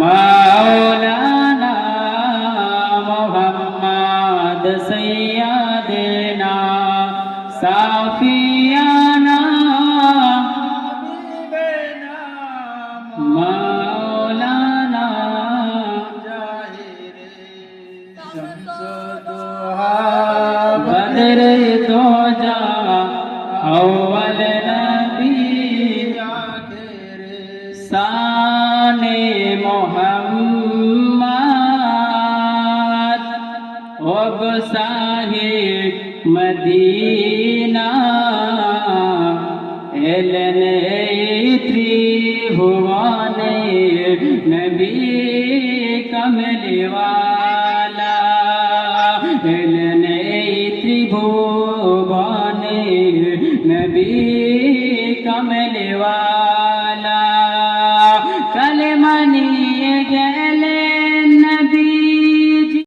মাওলানা মোহাম্মদ সৈয়াদেনা সাফিয়ানা মাওলানা বদরে তো যা ও সানে মোহাম্মদ ওব সাহেব মদিনা এলেন ত্রিভুবনে নবী কমলিওয়ালা। এলেন ত্রিভুবনে নবী কমলিওয়ালা।